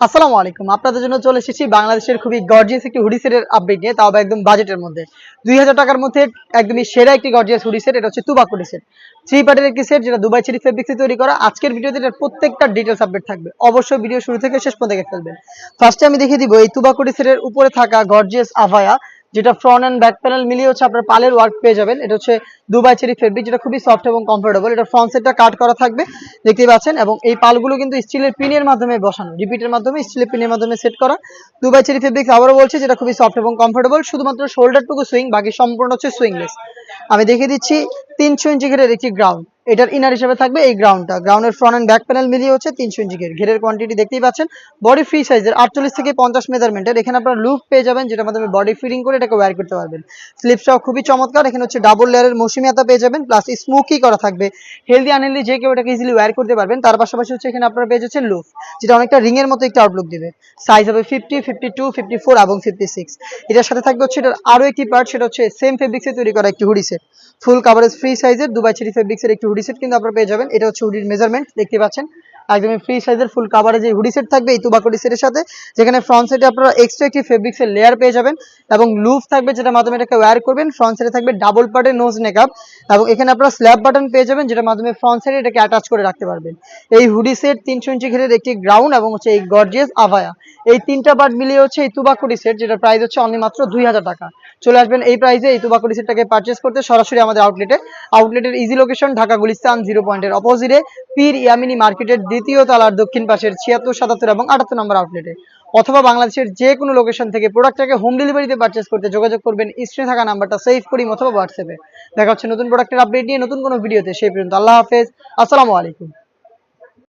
আসসালামু আলাইকুম। আপনাদের জন্য চলে এসেছি বাংলাদেশের খুবই গর্জিয়াস একটি হুডি সেটের আপডেট নিয়ে, তাও একদম বাজেটের মধ্যে। দুই হাজার টাকার মধ্যে একদমই সেরা একটি গর্জিয়াস হুডি সেট এটা হচ্ছে তুবাকুডি সেট থ্রি পার্টের একটি সেট যেটা দুবাই ছিটি ফেব্রিক্সে তৈরি করা। আজকের ভিডিওতে এটার প্রত্যেকটা ডিটেলস আপডেট থাকবে। অবশ্যই ভিডিও শুরু থেকে শেষ পর্যন্ত দেখে ফেলবেন। ফার্স্টে আমি দেখিয়ে দিব এই তুবাকুডি সেটের উপরে থাকা গর্জিয়াস আভায়া যেটা ফ্রন্ট অ্যান্ড ব্যাক প্যানেল মিলিয়ে হচ্ছে আপনার পালের ওয়ার্ক পেয়ে যাবেন। এটা হচ্ছে দুবাই চেরি ফেব্রিক যেটা খুবই সফট এবং কমফোর্টেবল এটা ফ্রন্ট সেটটা কাট করা থাকবে, দেখতেই পাচ্ছেন। এবং এই পালগুলো কিন্তু স্টিলের পিনের মাধ্যমে বসানো। রিপিটের মাধ্যমে স্টিলের পিনের মাধ্যমে সেট করা। দুবাই চেরি ফেব্রিক আবারও বলছে, যেটা খুবই সফট এবং কমফোর্টেবল শুধুমাত্র শোল্ডারটুকু সুইং বাকি সম্পূর্ণ হচ্ছে সুইংলেস আমি দেখিয়ে দিচ্ছি, তিনশো ইঞ্চি ঘেরের একটি গ্রাউন্ড এটার ইনার হিসেবে থাকবে এই গ্রাউন্ডটা গ্রাউন্ডের ফ্রন্ট অ্যান্ড ব্যাক প্যানেল মিলিয়ে হচ্ছে তিনশো ইঞ্চি ঘের ঘেরের কোয়ান্টিটি দেখতেই পাচ্ছেন। বডি ফ্রি সাইজের আটচল্লিশ থেকে পঞ্চাশ মেজারমেন্টের এখানে আপনারা লুপ পেয়ে যাবেন, যেটার মাধ্যমে বডি ফিটিং করে এটাকে ওয়্যার করতে পারবেন। স্লিপসটাও খুবই চমৎকার। এখানে হচ্ছে ডাবল লেয়ারের মৌসুমিয়াতা পেয়ে যাবেন প্লাস স্মোকি করা থাকবে। হেলদি আনহেলদি যে কেউ এটাকে ইজিলি ওয়্যার করতে পারবেন, তার পাশাপাশি হচ্ছে এখানে আপনারা পেয়ে যাচ্ছেন লুফ যেটা অনেকটা রিং এর মতো একটা আউটলুক দিবে। সাইজ হবে fifty fifty two fifty four এবং ফিফটি সিক্স এটার সাথে থাকবে হচ্ছে এটার আরও একটি পার্ট সেটা হচ্ছে সেম ফেব্রিক্সে তৈরি করা একটি hoodie set full coverage free সাইজের দুবাই চেরি ফেব্রিক্সের একটি হুডি সেট কিন্তু আপনারা পেয়ে যাবেন। এটা হচ্ছে হুডির মেজারমেন্ট দেখতে পাচ্ছেন। একদমই ফ্রি সাইজের ফুল কাভারেজ এই হুডি সেট থাকবে, এই তুবাকুডি সেটের সাথে। যেখানে ফ্রন্ট সেটে আপনারা এক্সট্রা একটি ফেব্রিক্সের লেয়ার পেয়ে যাবেন এবং লুফ থাকবে যেটার মাধ্যমে এটাকে ওয়্যার করবেন। ফ্রন্ট সাইডে থাকবে ডাবল পার্টের নোজ নেকআপ এবং এখানে আপনারা স্ল্যাব বাটন পেয়ে যাবেন, যেটার মাধ্যমে ফ্রন্ট সাইডে এটাকে অ্যাটাচ করে রাখতে পারবেন। এই হুডি সেট তিনশো ইঞ্চি ঘেরের একটি গ্রাউন্ড এবং হচ্ছে এই গর্জিয়াস আভায়া এই তিনটা পার্ট মিলিয়ে হচ্ছে এই তুবাকুডি সেট যেটা প্রাইস হচ্ছে অনলি মাত্র দুই হাজার টাকা। চলে আসবেন এই প্রাইসে এই তুবাকুডি সেটটাকে পারচেস করতে সরাসরি আমাদের আউটলেটে আউটলেটের easy location Dhaka Gulistan zero পয়েন্টের অপোজিটে পীর ইয়ামিনী মার্কেটের দ্বিতীয় তালার দক্ষিণ পাশের ছিয়াত্তর, সাতাত্তর এবং আটাত্তর নম্বর আউটলেটে। অথবা বাংলাদেশের যে কোনো লোকেশন থেকে প্রোডাক্টটাকে হোম ডেলিভারিতে পারচেস করতে যোগাযোগ করবেন স্ক্রিনে থাকা নাম্বারটা সেভ করি, অথবা হোয়াটসঅ্যাপে দেখা হচ্ছে নতুন প্রোডাক্টের আপডেট নিয়ে নতুন কোনো ভিডিওতে সেই পর্যন্ত আল্লাহ হাফেজ। আসসালামু আলাইকুম।